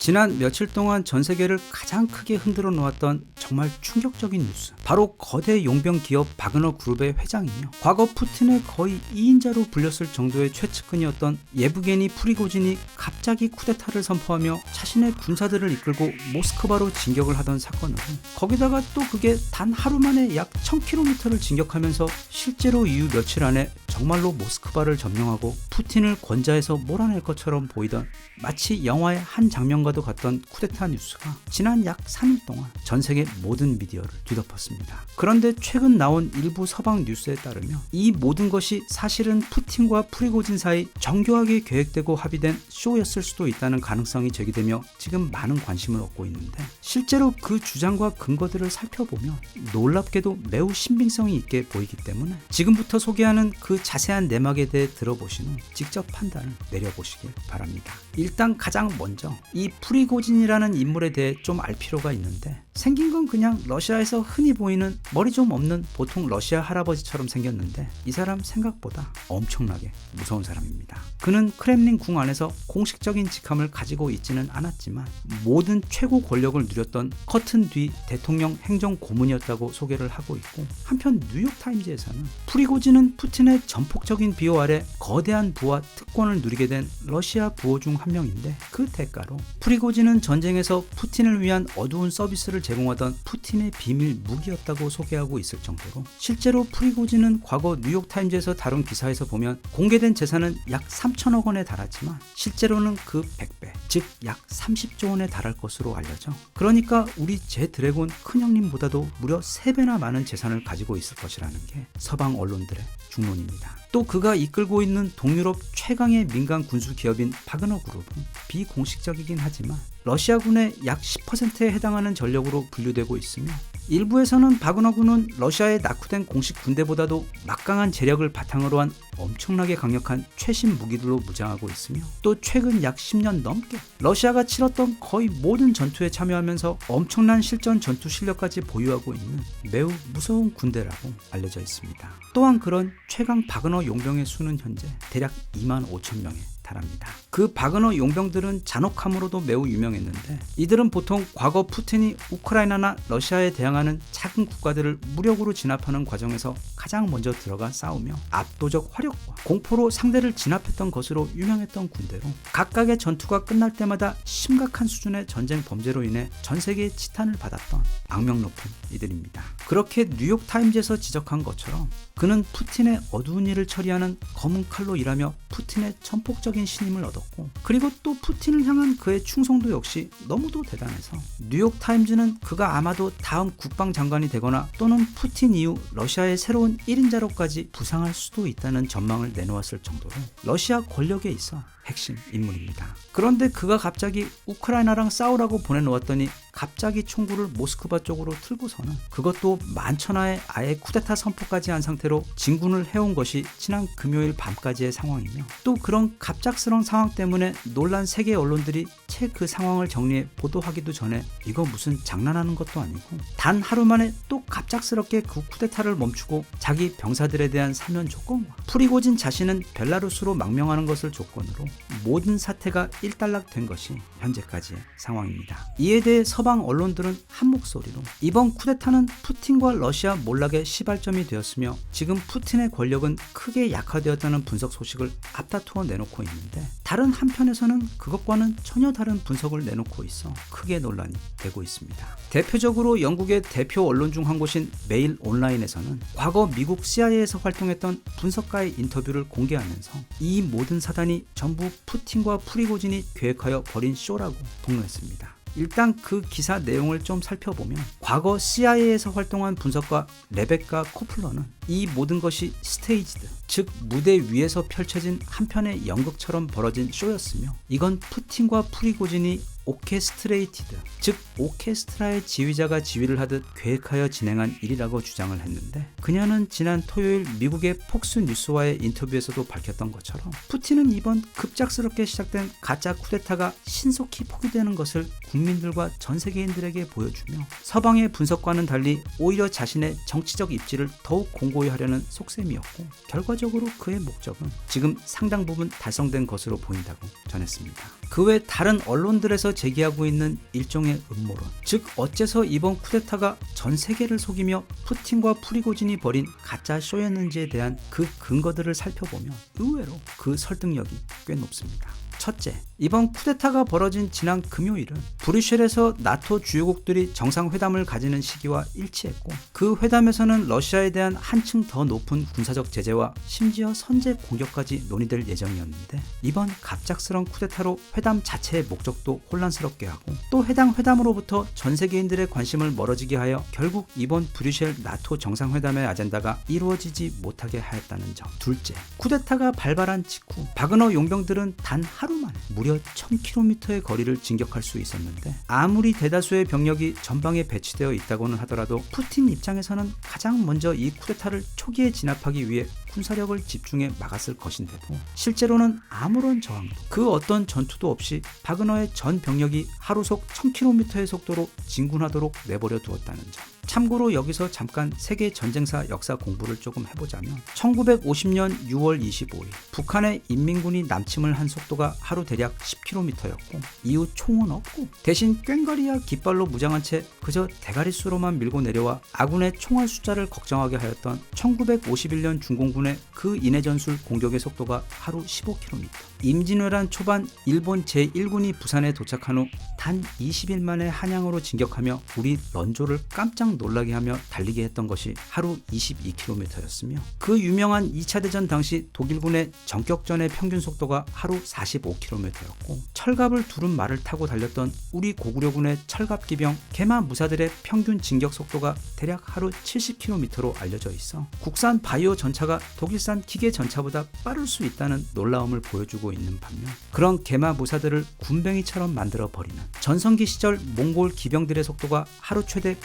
지난 며칠 동안 전 세계를 가장 크게 흔들어 놓았던 정말 충격적인 뉴스. 바로 거대 용병 기업 바그너 그룹의 회장이며 과거 푸틴의 거의 2인자로 불렸을 정도의 최측근이었던 예브게니 프리고진이 갑자기 쿠데타를 선포하며 자신의 군사들을 이끌고 모스크바로 진격을 하던 사건으로 거기다가 또 그게 단 하루 만에 약 1000km를 진격하면서 실제로 이후 며칠 안에 정말로 모스크바를 점령하고 푸틴을 권좌에서 몰아낼 것처럼 보이던 마치 영화의 한 장면과도 같던 쿠데타 뉴스가 지난 약 3일 동안 전 세계 모든 미디어를 뒤덮었습니다. 그런데 최근 나온 일부 서방 뉴스에 따르면 이 모든 것이 사실은 푸틴과 프리고진 사이 정교하게 계획되고 합의된 쇼였을 수도 있다는 가능성이 제기되며 지금 많은 관심을 얻고 있는데 실제로 그 주장과 근거들을 살펴보면 놀랍게도 매우 신빙성이 있게 보이기 때문에 지금부터 소개하는 그 자세한 내막에 대해 들어보신 후 직접 판단을 내려보시길 바랍니다. 일단 가장 먼저 이 프리고진이라는 인물에 대해 좀 알 필요가 있는데 생긴 건 그냥 러시아에서 흔히 보이는 머리 좀 없는 보통 러시아 할아버지처럼 생겼는데 이 사람 생각보다 엄청나게 무서운 사람입니다. 그는 크렘린 궁 안에서 공식적인 직함을 가지고 있지는 않았지만 모든 최고 권력을 누렸던 커튼 뒤 대통령 행정 고문이었다고 소개를 하고 있고 한편 뉴욕 타임즈에서는 프리고진은 푸틴의 전폭적인 비호 아래 거대한 부와 특권을 누리게 된 러시아 부호 중 한 명인데 그 대가로 프리고진은 전쟁에서 푸틴을 위한 어두운 서비스를 제공하던 푸틴의 비밀 무기였다고 소개하고 있을 정도로 실제로 프리고진은 과거 뉴욕 타임즈에서 다룬 기사에서 보면 공개된 재산은 약 3천억 원에 달하지만 실제로는 그 100배, 즉 약 30조 원에 달할 것으로 알려져. 그러니까 우리 제 드래곤 큰형님보다도 무려 3배나 많은 재산을 가지고 있을 것이라는 게 서방 언론들의 중론입니다. 또 그가 이끌고 있는 동유럽 최강의 민간 군수 기업인 바그너 그룹은 비공식적이긴 하지만 러시아군의 약 10%에 해당하는 전력으로 분류되고 있으며 일부에서는 바그너군은 러시아의 낙후된 공식 군대보다도 막강한 재력을 바탕으로 한 엄청나게 강력한 최신 무기들로 무장하고 있으며 또 최근 약 10년 넘게 러시아가 치렀던 거의 모든 전투에 참여하면서 엄청난 실전 전투 실력까지 보유하고 있는 매우 무서운 군대라고 알려져 있습니다. 또한 그런 최강 바그너 용병의 수는 현재 대략 2만 5천 명에 달합니다. 그 바그너 용병들은 잔혹함으로도 매우 유명했는데 이들은 보통 과거 푸틴이 우크라이나나 러시아에 대항하는 작은 국가들을 무력으로 진압하는 과정에서 가장 먼저 들어가 싸우며 압도적 화력과 공포로 상대를 진압했던 것으로 유명했던 군대로 각각의 전투가 끝날 때마다 심각한 수준의 전쟁 범죄로 인해 전 세계의 지탄을 받았던 악명 높은 이들입니다. 그렇게 뉴욕 타임즈에서 지적한 것처럼 그는 푸틴의 어두운 일을 처리하는 검은 칼로 일하며 푸틴의 전폭적인 신임을 얻었고 그리고 또 푸틴을 향한 그의 충성도 역시 너무도 대단해서 뉴욕 타임즈는 그가 아마도 다음 국방장관이 되거나 또는 푸틴 이후 러시아의 새로운 1인자로까지 부상할 수도 있다는 전망을 내놓았을 정도로 러시아 권력에 있어 핵심 인물입니다. 그런데 그가 갑자기 우크라이나랑 싸우라고 보내놓았더니 갑자기 총구를 모스크바 쪽으로 틀고서는 그것도 만천하에 아예 쿠데타 선포까지 한 상태로 진군을 해온 것이 지난 금요일 밤까지의 상황이며 또 그런 갑작스러운 상황 때문에 놀란 세계 언론들이 채그 상황을 정리해 보도하기도 전에 이거 무슨 장난하는 것도 아니고 단 하루 만에 또 갑작스럽게 그 쿠데타를 멈추고 자기 병사들에 대한 사면 조건과 프리고진 자신은 벨라루스로 망명하는 것을 조건으로 모든 사태가 일단락된 것이 현재까지의 상황입니다. 이에 대해 서방 언론들은 한 목소리로 이번 쿠데타는 푸틴과 러시아 몰락의 시발점이 되었으며 지금 푸틴의 권력은 크게 약화되었다는 분석 소식을 앞다투어 내놓고 있는데 다른 한편에서는 그것과는 전혀 다른 분석을 내놓고 있어 크게 논란이 되고 있습니다. 대표적으로 영국의 대표 언론 중 한 곳인 메일 온라인에서는 과거 미국 CIA에서 활동했던 분석가의 인터뷰를 공개하면서 이 모든 사단이 전부 푸틴과 프리고진이 계획하여 벌인 쇼라고 폭로했습니다. 일단 그 기사 내용을 좀 살펴보면 과거 CIA에서 활동한 분석가 레베카 코플러는 이 모든 것이 스테이지드, 즉 무대 위에서 펼쳐진 한편의 연극처럼 벌어진 쇼였으며 이건 푸틴과 프리고진이 오케스트레이티드, 즉 오케스트라의 지휘자가 지휘를 하듯 계획하여 진행한 일이라고 주장을 했는데 그녀는 지난 토요일 미국의 폭스 뉴스와의 인터뷰에서도 밝혔던 것처럼 푸틴은 이번 급작스럽게 시작된 가짜 쿠데타가 신속히 포기되는 것을 국민들과 전 세계인들에게 보여주며 서방의 분석과는 달리 오히려 자신의 정치적 입지를 더욱 공고히 하려는 속셈이었고 결과적으로 그의 목적은 지금 상당 부분 달성된 것으로 보인다고 전했습니다. 그 외 다른 언론들에서 제기하고 있는 일종의 음모론. 즉 어째서 이번 쿠데타가 전 세계를 속이며 푸틴과 프리고진이 벌인 가짜 쇼였는지에 대한 그 근거들을 살펴보면 의외로 그 설득력이 꽤 높습니다. 첫째, 이번 쿠데타가 벌어진 지난 금요일은 브뤼셀에서 나토 주요국들이 정상회담을 가지는 시기와 일치했고 그 회담에서는 러시아에 대한 한층 더 높은 군사적 제재와 심지어 선제 공격까지 논의될 예정이었는데 이번 갑작스런 쿠데타로 회담 자체의 목적도 혼란스럽게 하고 또 해당 회담으로부터 전 세계인들의 관심을 멀어지게 하여 결국 이번 브뤼셀 나토 정상회담의 아젠다가 이루어지지 못하게 하였다는 점. 둘째, 쿠데타가 발발한 직후 바그너 용병들은 단 하루 만에 무려 1000km의 거리를 진격할 수 있었는데 아무리 대다수의 병력이 전방에 배치되어 있다고는 하더라도 푸틴 입장에서는 가장 먼저 이 쿠데타를 초기에 진압하기 위해 군사력을 집중해 막았을 것인데도 실제로는 아무런 저항도 그 어떤 전투도 없이 바그너의 전 병력이 하루속 1000km의 속도로 진군하도록 내버려 두었다는 점. 참고로 여기서 잠깐 세계 전쟁사 역사 공부를 조금 해보자면 1950년 6월 25일 북한의 인민군이 남침을 한 속도가 하루 대략 10km였고 이후 총은 없고 대신 꽹과리와 깃발로 무장한 채 그저 대가리수로만 밀고 내려와 아군의 총알 숫자를 걱정하게 하였던 1951년 중공군의 그 인해 전술 공격의 속도가 하루 15km. 임진왜란 초반 일본 제1군이 부산에 도착한 후 단 20일 만에 한양으로 진격하며 우리 런조를 깜짝 놀라게 하며 달리게 했던 것이 하루 22km였으며 그 유명한 2차 대전 당시 독일군의 전격전의 평균 속도가 하루 45km였고 철갑을 두른 말을 타고 달렸던 우리 고구려군의 철갑 기병 개마 무사들의 평균 진격 속도가 대략 하루 70km로 알려져 있어 국산 바이오 전차가 독일산 기계 전차보다 빠를 수 있다는 놀라움을 보여주고 있는 반면 그런 개마 무사들을 군뱅이처럼 만들어 버리는 전성기 시절 몽골 기병들의 속도가 하루 최대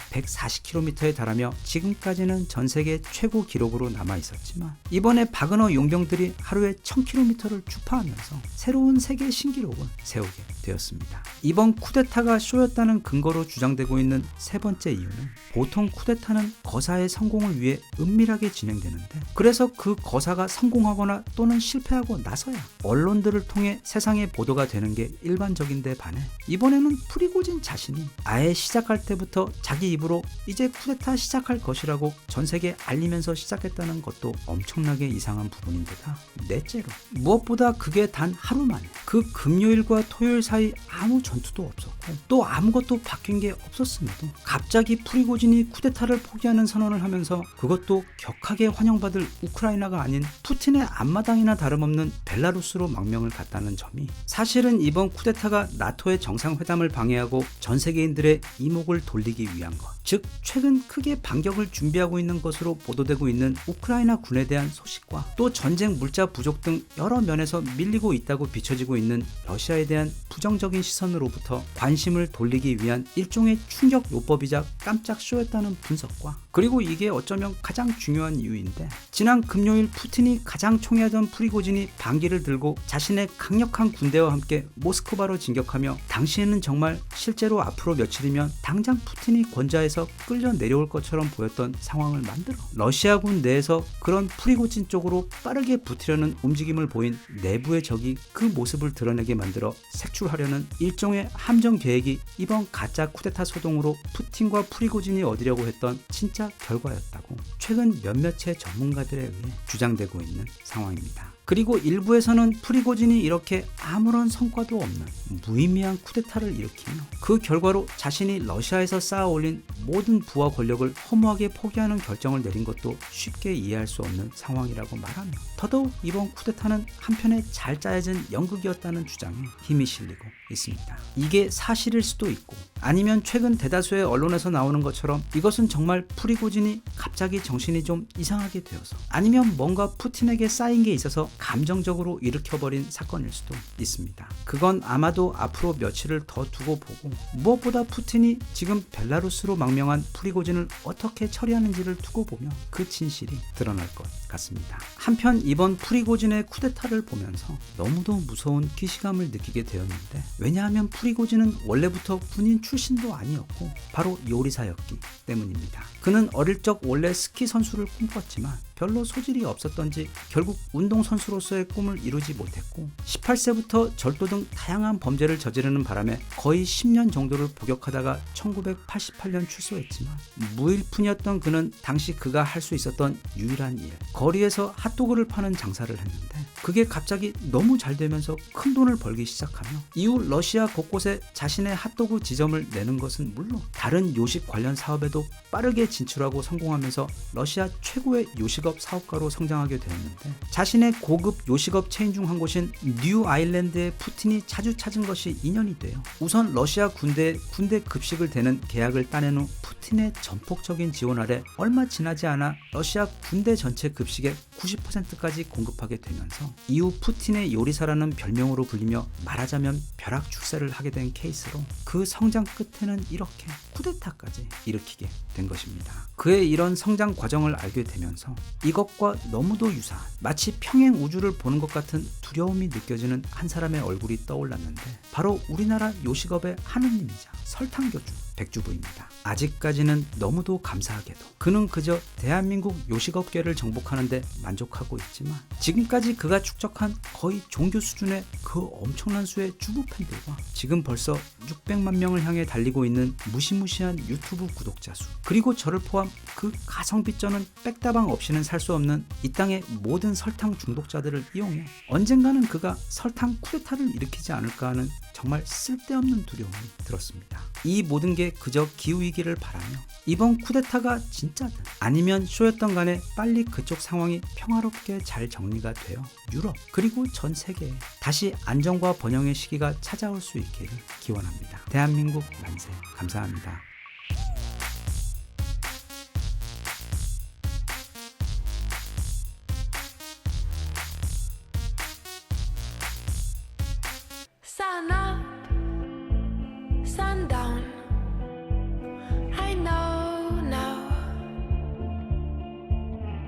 140km에 달하며 지금까지는 전 세계 최고 기록으로 남아 있었지만 이번에 바그너 용병들이 하루에 1000km를 주파하면서 새로운 세계 신기록을 세우게 되었습니다. 이번 쿠데타가 쇼였다는 근거로 주장되고 있는 세 번째 이유는 보통 쿠데타는 거사의 성공을 위해 은밀하게 진행되는데 그래서 그 거사가 성공하거나 또는 실패하고 나서야 언론들을 통해 세상에 보도가 되는 게 일반적인데 반해 이번에는 프리고진 자신이 아예 시작할 때부터 자기 입으로 이제 쿠데타 시작할 것이라고 전 세계에 알리면서 시작했다는 것도 엄청나게 이상한 부분인데다 넷째로 무엇보다 그게 단 하루 만에 그 금요일과 토요일 사이 아무 전투도 없었고 또 아무것도 바뀐 게 없었음에도 갑자기 프리고진이 쿠데타를 포기하는 선언을 하면서 그것도 격하게 환영받을 우크라이나가 아닌 푸틴의 앞마당이나 다름없는 벨라루스로 망명을 갔다는 점이 사실은 이번 쿠데타가 나토의 정상회담을 방해하고 전 세계인들의 이목을 돌리기 위한 것. 즉 최근 크게 반격을 준비하고 있는 것으로 보도되고 있는 우크라이나 군에 대한 소식과 또 전쟁 물자 부족 등 여러 면에서 밀리고 있다고 비춰지고 있는 러시아에 대한 부정적인 시선으로부터 관심을 돌리기 위한 일종의 충격 요법이자 깜짝 쇼였다는 분석과 그리고 이게 어쩌면 가장 중요한 이유인데 지난 금요일 푸틴이 가장 총애하던 프리고진이 반기를 들고 자신의 강력한 군대와 함께 모스크바로 진격하며 당시에는 정말 실제로 앞으로 며칠이면 당장 푸틴이 권좌에서 끌려 내려올 것처럼 보였던 상황을 만들어 러시아군 내에서 그런 프리고진 쪽으로 빠르게 붙으려는 움직임을 보인 내부의 적이 그 모습을 드러내게 만들어 색출하려는 일종의 함정 계획이 이번 가짜 쿠데타 소동으로 푸틴과 프리고진이 얻으려고 했던 진짜 결과였다고 최근 몇몇의 전문가들에 의해 주장되고 있는 상황입니다. 그리고 일부에서는 프리고진이 이렇게 아무런 성과도 없는 무의미한 쿠데타를 일으키며 그 결과로 자신이 러시아에서 쌓아 올린 모든 부와 권력을 허무하게 포기하는 결정을 내린 것도 쉽게 이해할 수 없는 상황이라고 말하며 더더욱 이번 쿠데타는 한편에 잘 짜여진 연극이었다는 주장에 힘이 실리고 있습니다. 이게 사실일 수도 있고 아니면 최근 대다수의 언론에서 나오는 것처럼 이것은 정말 프리고진이 갑자기 정신이 좀 이상하게 되어서 아니면 뭔가 푸틴에게 쌓인 게 있어서 감정적으로 일으켜버린 사건일 수도 있습니다. 그건 아마도 앞으로 며칠을 더 두고 보고 무엇보다 푸틴이 지금 벨라루스로 망명한 프리고진을 어떻게 처리하는지를 두고 보면 그 진실이 드러날 것 같습니다. 한편 이번 프리고진의 쿠데타를 보면서 너무도 무서운 기시감을 느끼게 되었는데 왜냐하면 프리고진은 원래부터 군인 출신도 아니었고 바로 요리사였기 때문입니다. 그는 어릴 적 원래 스키 선수를 꿈꿨지만 별로 소질이 없었던지 결국 운동선수로서의 꿈을 이루지 못했고 18세부터 절도 등 다양한 범죄를 저지르는 바람에 거의 10년 정도를 복역하다가 1988년 출소했지만 무일푼이었던 그는 당시 그가 할 수 있었던 유일한 일 거리에서 핫도그를 파는 장사를 했는데 그게 갑자기 너무 잘 되면서 큰 돈을 벌기 시작하며 이후 러시아 곳곳에 자신의 핫도그 지점을 내는 것은 물론 다른 요식 관련 사업에도 빠르게 진출하고 성공하면서 러시아 최고의 요식 업 사업가로 성장하게 되었는데 자신의 고급 요식업 체인 중 한 곳인 뉴 아일랜드의 푸틴이 자주 찾은 것이 인연이 돼요. 우선 러시아 군대 군대 급식을 대는 계약을 따낸 후 푸틴의 전폭적인 지원 아래 얼마 지나지 않아 러시아 군대 전체 급식의 90%까지 공급하게 되면서 이후 푸틴의 요리사라는 별명으로 불리며 말하자면 벼락 출세를 하게 된 케이스로 그 성장 끝에는 이렇게 쿠데타까지 일으키게 된 것입니다. 그의 이런 성장 과정을 알게 되면서 이것과 너무도 유사한 마치 평행 우주를 보는 것 같은 두려움이 느껴지는 한 사람의 얼굴이 떠올랐는데 바로 우리나라 요식업의 하느님이자 설탕교주 백주부입니다. 아직까지는 너무도 감사하게도 그는 그저 대한민국 요식업계를 정복하는데 만족하고 있지만 지금까지 그가 축적한 거의 종교 수준의 그 엄청난 수의 주부 팬들과 지금 벌써 600만 명을 향해 달리고 있는 무시무시한 유튜브 구독자 수 그리고 저를 포함 그 가성비 쩌는 백다방 없이는 살 수 없는 이 땅의 모든 설탕 중독자들을 이용해 언젠가는 그가 설탕 쿠데타를 일으키지 않을까 하는 정말 쓸데없는 두려움이 들었습니다. 이 모든 게 그저 기후이기를 바라며 이번 쿠데타가 진짜든 아니면 쇼였던 간에 빨리 그쪽 상황이 평화롭게 잘 정리가 되어 유럽 그리고 전 세계에 다시 안정과 번영의 시기가 찾아올 수 있기를 기원합니다. 대한민국 만세 감사합니다.